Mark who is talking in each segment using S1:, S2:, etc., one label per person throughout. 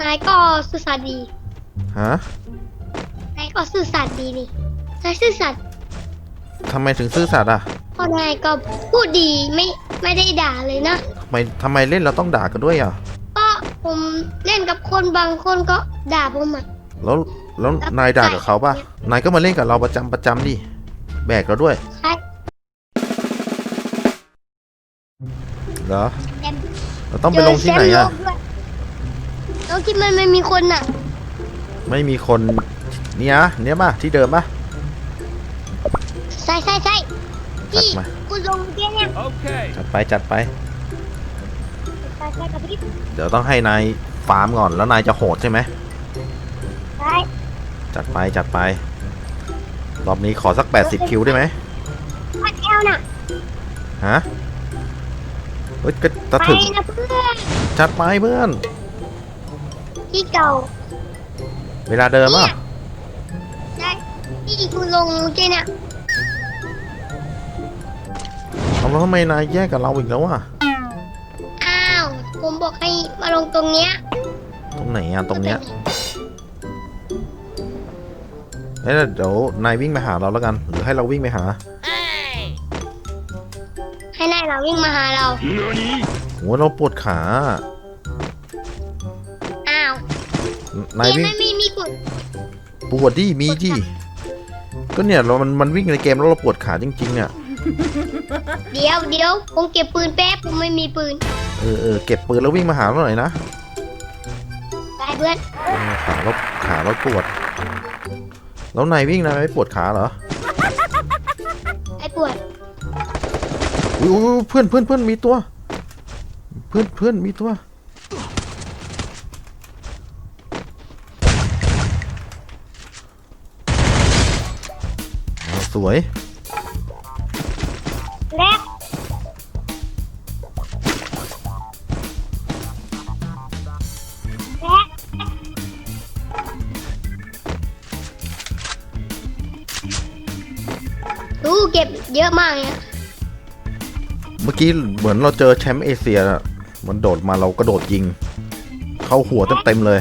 S1: นายก็ซื่อสัตย์ดี
S2: ฮะ
S1: นายก็ซื่อสัตย์ดีนี่นายซื่อสัตย์
S2: ทำไมถึงซื่อสัตย์อะ
S1: เพราะนายก็พูดดีไม่ไม่ได้ด่าเลยนะ
S2: ทำไมทำไมเล่นเราต้องด่ากันด้วยอะ
S1: ก็ผมเล่นกับคนบางคนก็ด่าผมอะ
S2: แล้วแล้วนายด่ากับเขาป่ะ นายก็มาเล่นกับเราประจำประจำดิ แบกเราด้วย
S1: ใช่
S2: เหรอ
S1: แต่
S2: เราต้องไปลงที่ไหนอะ
S1: เจแซมโลกด้วย แล้วที่มันไม่มีคนน่ะ
S2: ไม่มีคนเนี่ยเนี้ยป่ะที่เดิมป่ะ
S1: ใช่ใช่ใช่
S2: จัด
S1: ที่
S2: มา
S1: คุณลงเตี้ยเนี่ย
S3: Okay.
S2: จัดไปจัดไป
S1: ใช่ใช่กับพี่
S2: เดี๋ยวต้องให้นายฟาร์มก่อนแล้วนายจะโหดใช่ไหม
S1: ใช่
S2: จัดไปจัดไป รอบนี้ขอสัก 80 คิวได้ไหม
S1: พัดแอลน่ะ
S2: ฮะเฮ้ยก็จะ
S1: ไป
S2: ถึง
S1: นะเพื่อน
S2: จัดไปเพื่อน
S1: ที่เก่า
S2: เวลาเดิมอะ
S1: ใช่ที่คุณลงเตี้ยเนี่ย
S2: เอาแล้วทำไมนายแยกกับเราอีกแล้วอะ
S1: อ้าว ผมบอกให้มาลงตรงเนี้ย
S2: ตรงไหนอะตรงเนี้ยเอ้ยเดี๋ยวนายวิ่งไปหาเราแล้วกัน หรือให้เราวิ่งไปหา
S1: ให้นายเราวิ่งมาหาเรา
S3: Nani?
S2: โหเราปวดขา นาย
S1: เกม
S2: วิ่ง
S1: ไม่มีมีกด
S2: ปวดดิมีดิก็เนี่ยเรามันมันวิ่งในเกมแล้วเราปวดขาจริงๆเนี่ย
S1: เดี๋ยวเดี๋ยวผมเก็บปืนแป๊บผมไม่มีปืน
S2: เออเออเก็บปืนแล้ววิ่งมาหาเราหน่อยนะ
S1: ได้เพื่อน
S2: เออขาเราขาเราปวด แล้วนายวิ่งนายไม่ปวดขาเหรอ
S1: ไอ้ปวด
S2: อุ้ยอุ๊ยอุ๊ยเพื่อนเพื่อนเพื่อนมีตัว เพื่อนเพื่อนมีตัว สวย
S1: และและดูเก็บเยอะมากเนี่ย
S2: เมื่อกี้เหมือนเราเจอแชมป์เอเชียอะมันโดดมาเรากระโดดยิง เข้าหัวเต็มๆเลย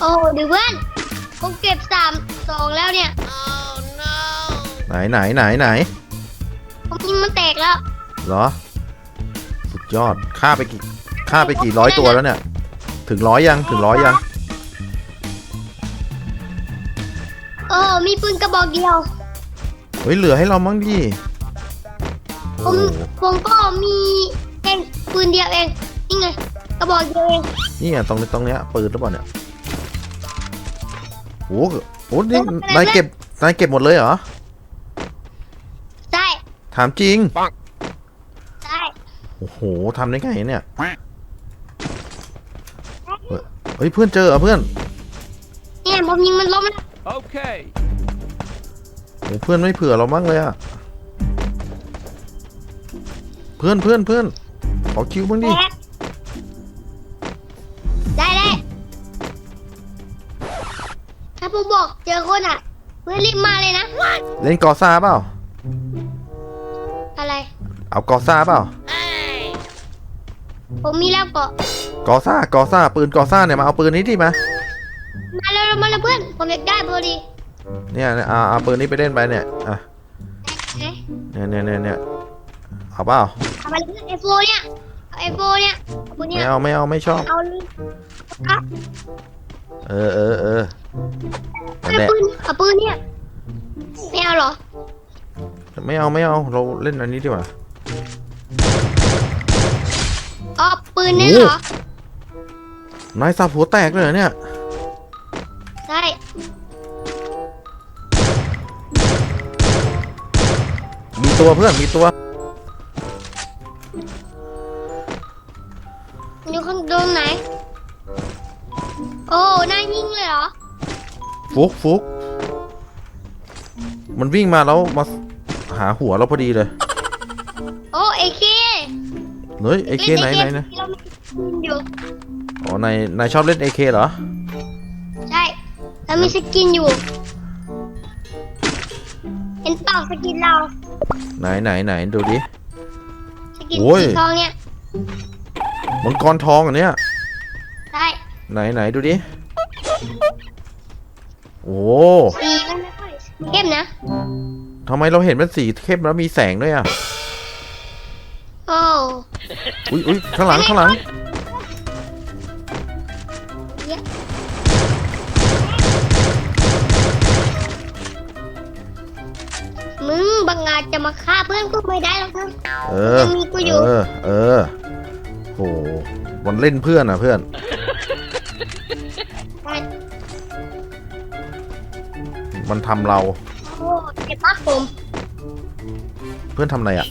S1: โอ้ดูเพื่อน ผมเก็บสามสองแล้วเนี่ย
S2: ไหนไหนไหนไหน
S1: ผมยิงมันแตกแล้ว
S2: เหรอ สุดยอดฆ่าไปกี่ฆ่าไปกี่ร้อยตัวแล้วเนี่ย ถึงร้อยยังถึงร้อยยัง
S1: โอ้มีปืนกระบอกเดียว
S2: เฮ้ยเหลือให้เรามั้งดิ
S1: ผ
S2: โอ้
S1: ม
S2: โห
S1: ผมก็มีเองปืนเดียวเอง นี่ไง กระบอกเดียวเอง
S2: นี่อะตรงนี้ตรงเนี้ยปืนหรือเปล่าเนี่ย โอ้โหโอ้โหนี่นายเก็บนายเก็บหมดเลยเหรอ
S1: ใช่
S2: ถามจริง
S1: ใช่
S2: โอ้โหทำได้ไงเนี่ย เฮ้ยเฮ้ยเพื่อนเจอเหรอเพื่อน
S1: เนี่ยผมยิงมันล้มแล้ว
S3: Okay.
S2: โอ้เพื่อนไม่เผื่อเราบ้างเลยอะเพื่อนเพื่อนเพื่อนขอคิวบ้างดิ
S1: แต เจอคนอะเพื่อนรีบมาเลยนะ
S2: เล่นกอซ่าเปล่า
S1: อะไร
S2: เอากอซ่าเปล่า
S1: ผมมีแล้วเกาะ
S2: กอซ่ากอซ่าปืนกอซ่าเนี่ยมาเอาปืนนี้ดิมา
S1: มาแล้วมาแล้วเพื่อน ผมอยากได้พอดี
S2: เนี่ยเนี่ยเอาเอาปืนนี้ไปเล่นไปเนี่ยอะ
S1: เอ๊ะ
S2: เนี่ยเนี่ยเนี่ยเนี่ยเอาเปล่า
S1: เอาไปเลยไอโฟเนี่ยเอาไอโฟเนี่ยเอาปืนเนี่
S2: ไม่
S1: ย
S2: เอาไม่เอาไม่ชอบ
S1: เอาเลยครับ
S2: เออเออเออนั่น
S1: เอา
S2: แหละ
S1: ปืนเอาปืนเนี่ยไม่เอาเหรอ
S2: ไม่เอาไม่เอาเราเล่นอันนี้ดีกว่า
S1: อ๋อปืนเนี่ยเหรอ
S2: นายสับหัวแตกเลยเหรอเนี่ย
S1: ใช่
S2: มีตัวเพื่อนมีตัว ฟุกฟุกมันวิ่งมาแล้วมาหาหัวเราพอดีเลย
S1: โอ้เอเค
S2: เฮ้ยเอเคไหนไหนนะ
S1: เรามีสกินอยู่
S2: อ๋อนายนายชอบเล่นเอเคเหรอ
S1: ใช่เรามีสกินอยู่ เห็นเปล่าสกินเรา
S2: ไหนไหนไหนดูดิ
S1: สกิน
S2: โอ้ย
S1: สีทองเนี่ย
S2: มังกรทองอันเนี้ย
S1: ใช่
S2: ไหนไหนดูดิ โอ้
S1: สีมันไม่ค่อยเข้มนะ
S2: ทำไมเราเห็นเป็นสีเข้มแล้วมีแสงด้วยอะ
S1: โอ้
S2: อุ้ยอุ้ยข้างหลังข้างหลัง
S1: เยอะมึงบังอาจจะมาฆ่าเพื่อนกูไม่ได้หรอกนะ
S2: เออ
S1: ยังมีกูอยู่
S2: เออเออโหมันเล่นเพื่อนอะเพื่อน มันทำเรา
S1: โอ้เจ็บมากผม
S2: เพื่อนทำอะไรอะ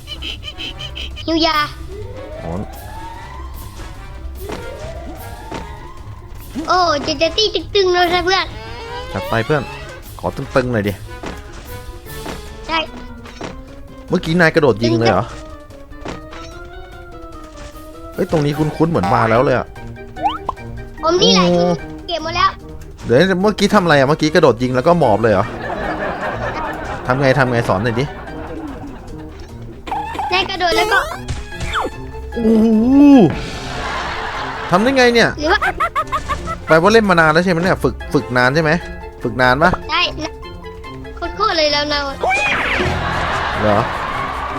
S1: หิวยา
S2: อ๋อ
S1: โอ้เจะจะตีตึงๆเลยนะเพื่อน
S2: จัดไปเพื่อน ขอตึงๆหน่อยดิ
S1: ใช่
S2: เมื่อกี้นายกระโดดยิงเลยเหรอ เฮ้ย ตรงนี้คุ้นๆเหมือนมาแล้วเลยอะ
S1: ผมนี่แหละ
S2: โอ้
S1: เก็บหมดแล้ว
S2: เดี๋ยวเมื่อกี้ทำอะไรอะเมื่อกี้กระโดดยิงแล้วก็หมอบเลยเหรอทำไงทำไงสอนหน่อยดิ
S1: ในกระโดดแล้วก็
S2: โอ้โหทำได้ไงเนี่ย
S1: หรือว่า
S2: แปลว่าเล่นมานานแล้วใช่ไหมเนี่ยฝึกฝึกนานใช่ไหมฝึกนานปะ
S1: ใช่นะโคตรๆเลยแล้วนะ
S2: เหรอ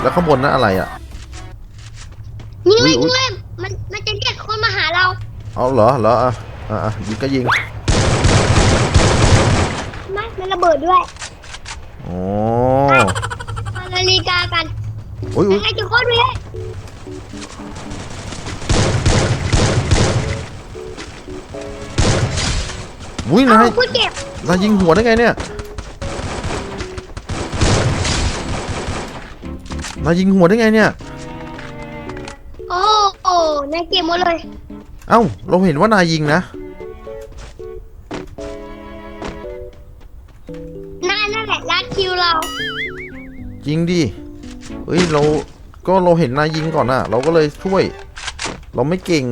S2: แล้วข้างบนนั้นอะไรอะ
S1: ยิงเลย
S2: อุ๊
S1: ยิ
S2: ย
S1: งเลยมันมันจะเรียกคนมาหาเรา
S2: เอาเหรอเหรออะอะอะยิงก็ยิง
S1: ไม่มัน ระเบิดด้วย
S2: โอ้
S1: มานาฬิกากัน
S2: อุ้ยอุ้
S1: ยั
S2: ย
S1: งไงจะโคตรเลย
S2: อุ้ย
S1: เอา
S2: นาย
S1: พูดเก็บ
S2: นายยิงหัวได้ไงเนี่ยนายยิงหัวได้ไงเนี่ย
S1: โอ้โอ้ในเก็บหมดเลย
S2: เอ้า เราเห็นว่านายยิงนะ
S1: เรา
S2: จริงดิเฮ้ยเราก็เราเห็นนายยิงก่อนอะเราก็เลยช่วย เราไม่เก่ง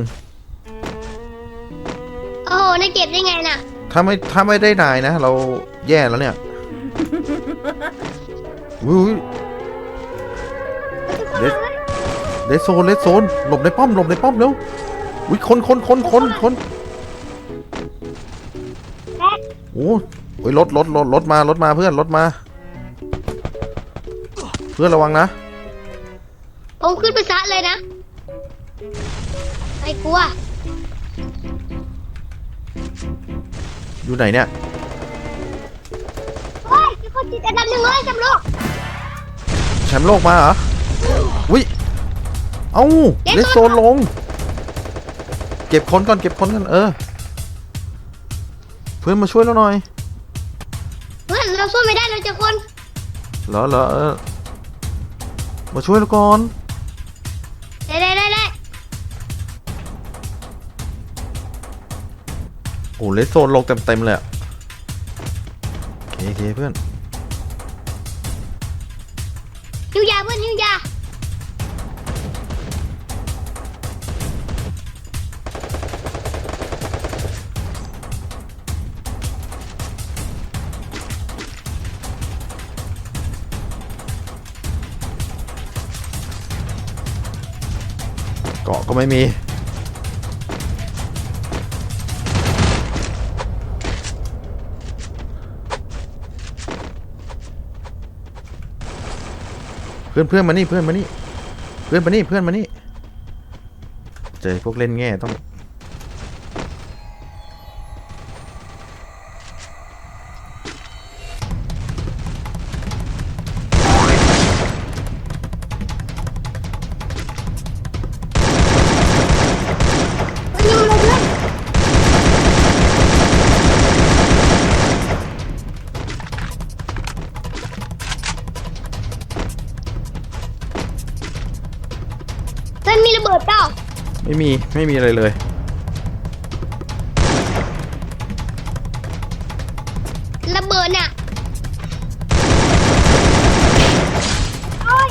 S1: โอ้ในเก็บได้ไงน่ะ
S2: ถ้าไม่ถ้าไม่ได้นายนะ เราแย่แล้วเนี่ยอุ้ยเดสเดสโซนเดสโซนหลบในป้อมหลบในป้อมเร็วอุ้ยคนคนคนคนคนโอ้โอ้ยรถรถรถรถมารถมาเพื่อนรถมาเพื่อนระวังนะ
S1: ผมขึ้นไปซัดเลยนะไม่กลัว
S2: อยู่ไหนเนี่ย
S1: เฮ้ยมีคนติดอันดับหนึ่งเลยจำโลก
S2: แชมป์โลกมาเหรออุ้ยเอ้าเลสโซนลง เก็บคนก่อนเก็บคนก่อนเออ เพื่อนมาช่วยเราหน่อย
S1: เพื่อนเราสู้ไม่ได้เราจะคน
S2: เหรอเหรอเออ มาช่วยเราก่อน
S1: ได้ได้ได้ได้
S2: โอ้เลสโซนลงเต็มเต็มๆเลยอะโอเคโอเคเพื่อน
S1: หิวยาเพื่อนหิวยา
S2: ไม่มี เพื่อนเพื่อนมานี่เพื่อนมานี่ เพื่อนมานี่เพื่อนมานี่ เจอพวกเล่นแง่ต้อง
S1: มีระเบิดเปล่า
S2: ไม่มีไม่มีอะไรเลย
S1: ระเบิดน่ะโอ้ย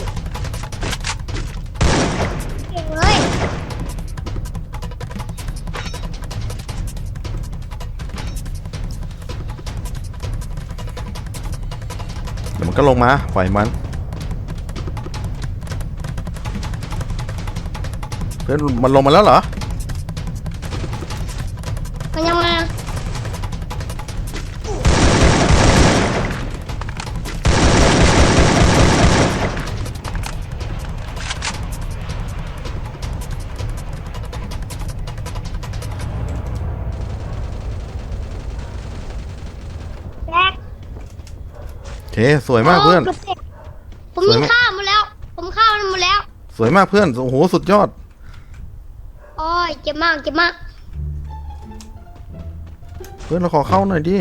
S1: เก่งเลย
S2: เดี๋ยวมันก็ลงมาปล่อยมัน พื่อนมันลงมาแล้วเหรอ
S1: มันยังมาแรก
S2: โอเคสวยมากเพื่อน
S1: ผม
S2: สวย
S1: ยิง
S2: มาก
S1: ข้าวหมดแล้ว ผมข้าวมันหมดแล้ว
S2: สวยมากเพื่อน โอ้โห สุดยอด
S1: โอ้ ยเจ็บมากเจ็บมาก
S2: เพื่อนเราขอเข้าหน่อยดิ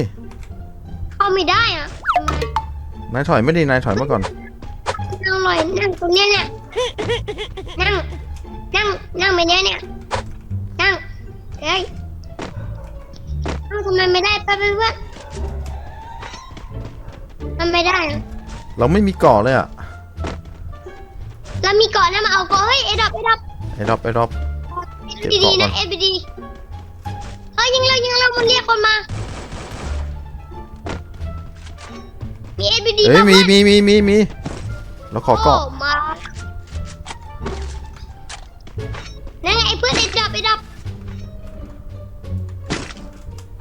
S1: เข้าไม่ได้อะทำไม
S2: นายถอยไม่ดีนายถอยมาก่อน
S1: นั่งลอยนั่งตรงเนี้ยเนี่ยนั่งนั่งนั่งไปเนี้ยเนี่ยนั่งเฮ้ยเอ้าทำไมไม่ได้ไปไปเพื่อนมันไม่ได้อะ
S2: เราไม่มีก่อเลยอะ
S1: แล้วมีก่อนนะมาเอาก่อนเฮ้ยเอ็ดดับเอ็ดดับ
S2: ไอ้ดรอปไอ้ดรอป เก็บ
S1: ดี
S2: เกาะ
S1: ๆ
S2: ก่
S1: นะ
S2: อน
S1: เอ็ดดีเฮ้ยยิงเรายิงเรามันเรียกคนมา มีเอ็ดดี
S2: เฮ้ยมีมีมีมีมีเราขอเกาะ
S1: มานั่นไงไอ้เพื่อนเอ็ดดับเอ็ดดับ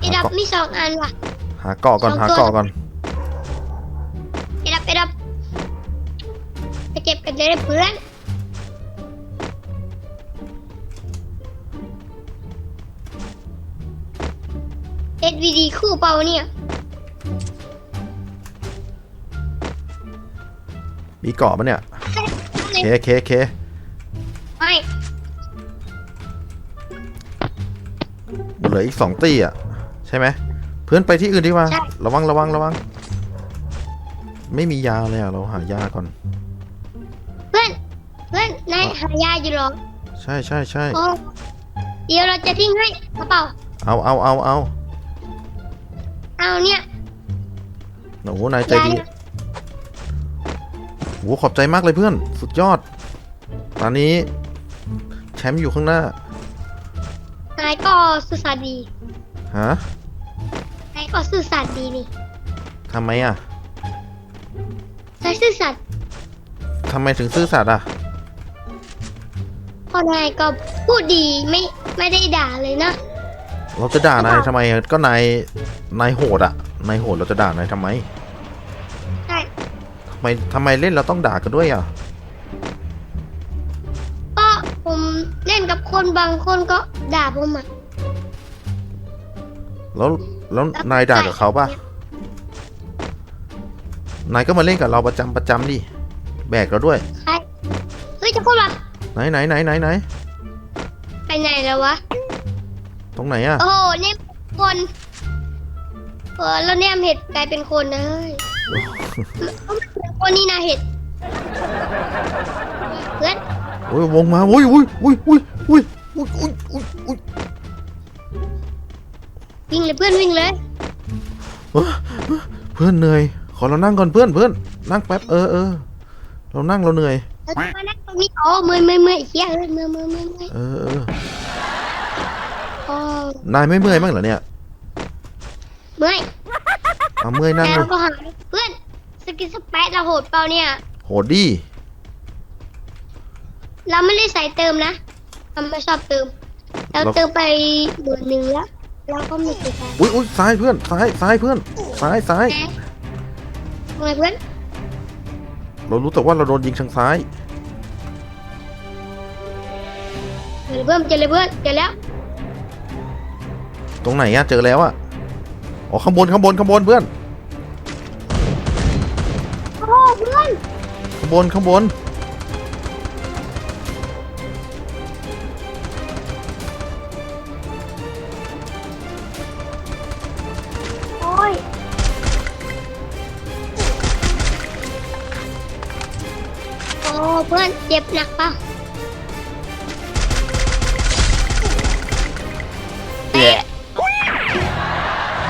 S1: เอ็ดดับมีสองอันว่ะ
S2: หาเกาะก่อน
S1: สอง
S2: หา
S1: ตัว
S2: เกาะก่อน
S1: เอ็ดดับเอ็ดดับไปเก็บกันเลยเพื่อน วีดีคู่เปล่าเนี่ย
S2: มีเกาะปะเนี่ยเคเคเค
S1: ไม่
S2: เหลืออีกสองตี้อะ ใช่ไหม เพื่อนไปที่อื่นดีกว่า ระวังระวังระวัง ไม่มียาเลยอะ เราหายาก่อน
S1: เพื่อน เพื่อนนายหายาอยู่เหรอ
S2: ใช่ใช่ใช่
S1: โอ้เดี๋ยวเราจะทิ้งให้กระเป๋า
S2: เอาเอาเอาเอา
S1: เอาเนี่ย
S2: โอ้โหนายใจดี
S1: ยาเนี่ย
S2: โอ้โหขอบใจมากเลยเพื่อน สุดยอด ตอนนี้ แชมป์อยู่ข้างหน้า
S1: นายก็สื่อสารดี
S2: ฮะ
S1: นายก็สื่อสารดีนี่
S2: ทำไมอะ
S1: นายสื่อสาร
S2: ทำไมถึงซื่อสัตย์อะ
S1: เพอนายก็พูดดีไม่ไม่ได้ด่าเลยนะ
S2: เราจะด่านายทำไมอะก็นายนายโหดอะนายโหดเราจะด่านายทำไม
S1: ใช่
S2: ทำไมทำไมเล่นเราต้องด่ากันด้วยอะ
S1: ก็ผมเล่นกับคนบางคนก็ด่าผมอะ
S2: แล้วแล้วนายด่ากับเขาป่ะนายก็มาเล่นกับเราประจำประจำดิแบกเราด้วย
S1: ใช่เฮ้ยจะพูดว่า
S2: ไหนไหนไหนไหนไหน
S1: ไปไหนแล้ววะ
S2: ตรงไหนอะ
S1: โอ้โหเนี่ยคนเออแล้วเนี่ยเห็ดกลายเป็นคนนะเฮ้ยเอามันเป็นคนนี่นะเห็ดเพื่อน
S2: โอ้ยวงมาอุ้ยอุ้ยอุ้ยอุ้ยอุ้ยอุ้ยอุ้ยอุ้ยอุ้ย
S1: วิ่งเลยเพื่อนวิ่งเลย
S2: เพื่อนเหนื่อย ขอเรานั่งก่อนเพื่อนเพื่อนนั่งแป๊บเออเออเรานั่งเราเหนื่อย
S1: เราจะมานั่งตรงนี้อ๋อเมื่อยเมื่อยเมื่อยเฮียเอ้ยเมื่อยเมื่อยเมื่อยเมื่อย
S2: เอ อเออ
S1: อ๋อนา
S2: ยไม่เมื่อยบ้างเหรอเนี่ย
S1: เมื่อย
S2: เอาเมื่อยนั่ง
S1: แล้
S2: เล
S1: วยก็หายเพื่อนสกินสเปซเราโหดเปล่าเนี่ย
S2: โหดดิ
S1: เราไม่ได้ใส่เติมนะเราไม่ชอบเติม เราเติมไปหมื่นหนึ่งแล้วเราก็ไม่เคยใช้
S2: อุ้ยอุ้ยซ้ายเพื่อนซ้ายซ้ายเพื่อนซ้ายซ้าย
S1: แหมทำไมเพื่อน
S2: เรารู้แต่ว่าเราโดนยิงทางซ้าย
S1: เจอเลยเพื่อนเจอเลยเพื่อนเจอแล้ว
S2: ตรงไหนอะเจอแล้วอะอ๋อข้างบนข้างบนข้างบนเพื่อน
S1: โอ้เพื่อน
S2: ข้างบนข้างบน
S1: โอ้ยโอ้เพื่อนเจ็บหนักปล่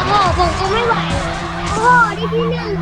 S1: พ่อผมก็ไม่ไหวพ่อที่พี่นั่น